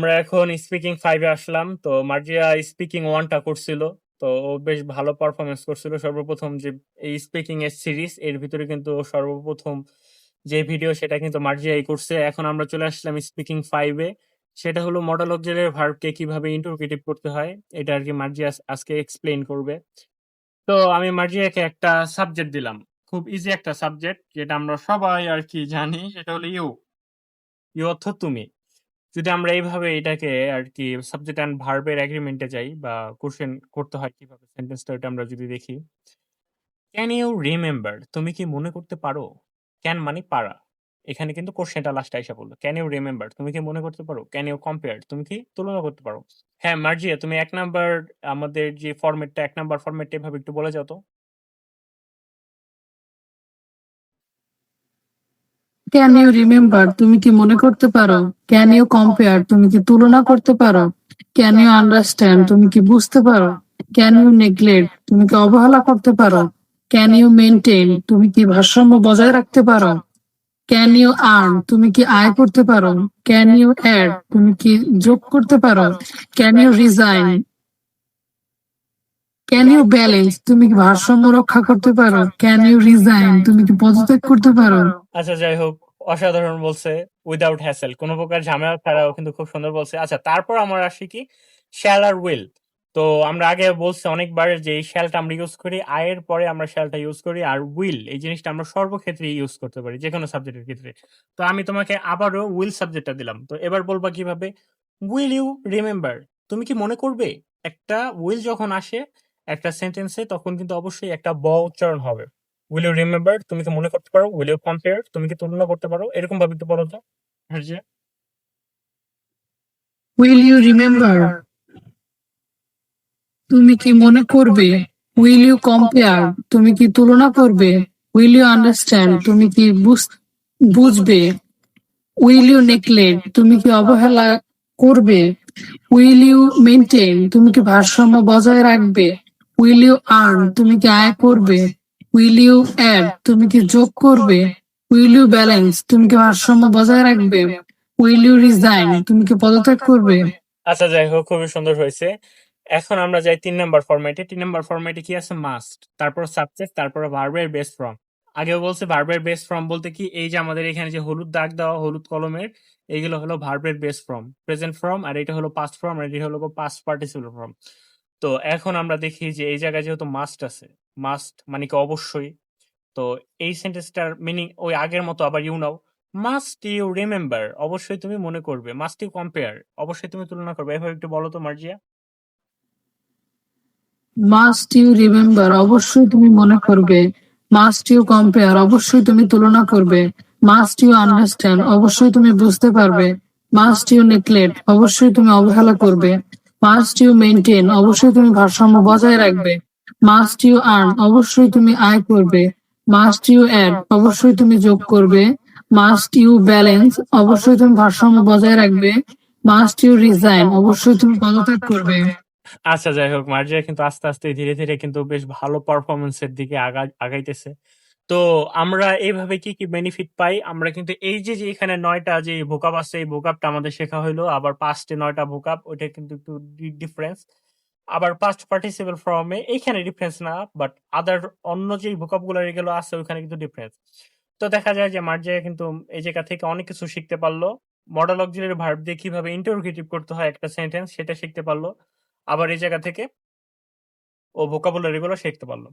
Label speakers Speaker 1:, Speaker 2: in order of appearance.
Speaker 1: আমরা এখন স্পিকিং ফাইভে আসলাম। তো মার্জিয়া স্পিকিং 1 টা করছিল। তো ও বেশ ভালো পারফরমেন্স করছিল। সর্বপ্রথম যে এই স্পিকিং এর সিরিজ এর ভিতরে কিন্তু সর্বপ্রথম যে ভিডিও সেটা কিন্তু মার্জিয়াই করছে। এখন আমরা চলে আসলাম স্পিকিং ফাইভে সেটা হলো মডেল অক্সিলারি ভার্বকে কীভাবে ইন্টারোগেটিভ করতে হয়। এটা আর কি মার্জিয়া আজকে এক্সপ্লেইন করবে। তো আমি মার্জিয়াকে একটা সাবজেক্ট দিলাম। খুব ইজি একটা সাবজেক্ট যেটা আমরা সবাই আর কি জানি, সেটা হলো ইউ। ইউ অর্থ তুমি। যদি আমরা এইভাবে এটাকে আর কি সাবজেক্ট অ্যান্ড ভার্ব এগ্রিমেন্টে যাই বা কোশ্চেন করতে হয় কীভাবে সেন্টেন্সটা ওটা আমরা যদি দেখি। Can you remember? তুমি কি মনে করতে পারো? ক্যান মানে পারা। এখানে কিন্তু কোশ্চেনটা লাস্টে আইসা বলল ক্যান ইউ রিমেম্বার? তুমি কি মনে করতে পারো? Can you compare? তুমি কি তুলনা করতে পারো? হ্যাঁ, মার্জিয়া তুমি এক নাম্বার আমাদের যে ফরমেটটা ১ নাম্বার ফরমেটটা এভাবে একটু বলে যাও তো।
Speaker 2: Can you remember? তুমি কি মনে করতে পারো? Can you compare? তুমি কি তুলনা করতে পারো? Can you understand? তুমি কি বুঝতে পারো? Can you neglect? তুমি কি অবহেলা করতে পারো? Can you maintain? তুমি কি ভারসাম্য বজায় রাখতে পারো? Can you earn? তুমি কি আয় করতে পারো? Can you add? তুমি কি যোগ করতে পারো? Can you resign? Can you balance? তুমি কি ভারসাম্য রক্ষা করতে পারো? Can you resign? তুমি কি পদত্যাগ করতে পারো?
Speaker 1: আচ্ছা যাই হোক, অসাধারণ বলছে উইদাউট হ্যাসেল। কোন প্রকার ঝামেলা ছাড়াও কিন্তু খুব সুন্দর বলছে। আচ্ছা তারপর আমরা আসি কি শ্যাল আর উইল। তো আমরা আগে বলছি অনেকবার যে এই শ্যালটা আমরা ইউজ করি আয়ের পরে আমরা শ্যালটা ইউজ করি, আর উইল এই জিনিসটা আমরা সর্বক্ষেত্রে ইউজ করতে পারি, যে কোনো সাবজেক্টের ক্ষেত্রে। তো আমি তোমাকে আবারও উইল সাবজেক্টটা দিলাম। তো এবার বলবা কীভাবে? Will you remember? তুমি কি মনে করবে? একটা উইল যখন আসে একটা সেন্টেন্সে তখন কিন্তু অবশ্যই একটা ব উচ্চারণ হবে। Will you remember? তুমি কি মনে করতে পারো? Will you compare? তুমি কি তুলনা করতে পারো? এরকম ভাবে একটু বলো তো।
Speaker 2: Will you remember? তুমি কি মনে করবে? Will you compare? তুমি কি তুলনা করবে? Will you understand? তুমি কি বুঝ- বুঝবে? Will you neglect? তুমি কি অবহেলা করবে? Will you maintain? তুমি কি ভারসাম্য বজায় রাখবে? Will you earn? তুমি কি আয় করবে? Will you add? তুমি কি যোগ করবে? Will you balance? তুমি কি ভারসাম্য বজায় রাখবে? Will you resign? তুমি কি পদত্যাগ করবে?
Speaker 1: আচ্ছা যাই হোক, খুবই সুন্দর হয়েছে। এখন আমরা যাই তিন নাম্বার ফরম্যাটে। তিন নাম্বার ফরম্যাটে কি আছে? মাস্ট। তারপর সাবজেক্ট তারপর ভার্বের বেস ফর্ম। আগেও বলছে ভার্বের বেস ফর্ম বলতে কি এই যে আমাদের এখানে যে হলুদ দাগ দেওয়া, হলুদ কলমের, এইগুলো হলো ভার্বের বেস ফর্ম। প্রেজেন্ট ফর্ম আর এটা হলো পাস্ট ফর্ম আর এটা হলো পাস্ট পার্টিসিপল ফর্ম। তো এখন আমরা দেখি যে এই জায়গায় যেহেতু মাস্ট আছে, মাস্ট মানে কি অবশ্যই। তো এই সেন্টেন্সটার মিনিং ওই আগের মতো আবার you now. Must you remember? অবশ্যই তুমি মনে করবে। Must you compare? অবশ্যই তুমি তুলনা করবে। এভাবে একটু বলো তো মার্জিয়া।
Speaker 2: Must you remember? অবশ্যই তুমি মনে করবে। Must you compare? অবশ্যই তুমি তুলনা করবে। Must you understand? অবশ্যই তুমি বুঝতে পারবে। Must you neglect? অবশ্যই তুমি অবহেলা করবে। Must you maintain? অবশ্যই তুমি ভারসাম্য বজায় রাখবে। Must you earn? অবশ্যই তুমি আয় করবে। Must you add? অবশ্যই তুমি যোগ করবে। Must you balance? অবশ্যই তুমি ভারসাম্য বজায় রাখবে। Must you resign? অবশ্যই তুমি পদত্যাগ করবে।
Speaker 1: আচ্ছা যাই হোক মার্জিয়া কিন্তু আস্তে, আস্তে ধীরে, ধীরে কিন্তু বেশ ভালো পারফরম্যান্স এর দিকে আগা আগাইতেছে। তো আমরা এইভাবে কি, কি বেনিফিট পাই? আমরা কিন্তু এই যে, যে এখানে ৯ টা যে ভোকাব আছে এই ভোকাবটা আমাদের শেখা হইল। আবার পাস্ট নয়টা ৯ টা ওইটা কিন্তু একটু ডিফারেন্স। আবার পাস্ট পার্টিসিপল ফর্ম এইখানে ডিফারেন্স না বাট আদার অন্য যেই ভোকাবুলারি গুলো আছে ওইখানে কিন্তু ডিফারেন্স। তো দেখা যায় যে মার্জিয়া কিন্তু এই জায়গা থেকে অনেক কিছু শিখতে পারল। মডেল অক্সিলারি ভার্ব দিয়ে কীভাবে ইন্টারোগেটিভ করতে হয় একটা সেন্টেন্স সেটা শিখতে পারল। আবার এই জায়গা থেকে ও ভোকাবুলারি গুলো শিখতে পারল।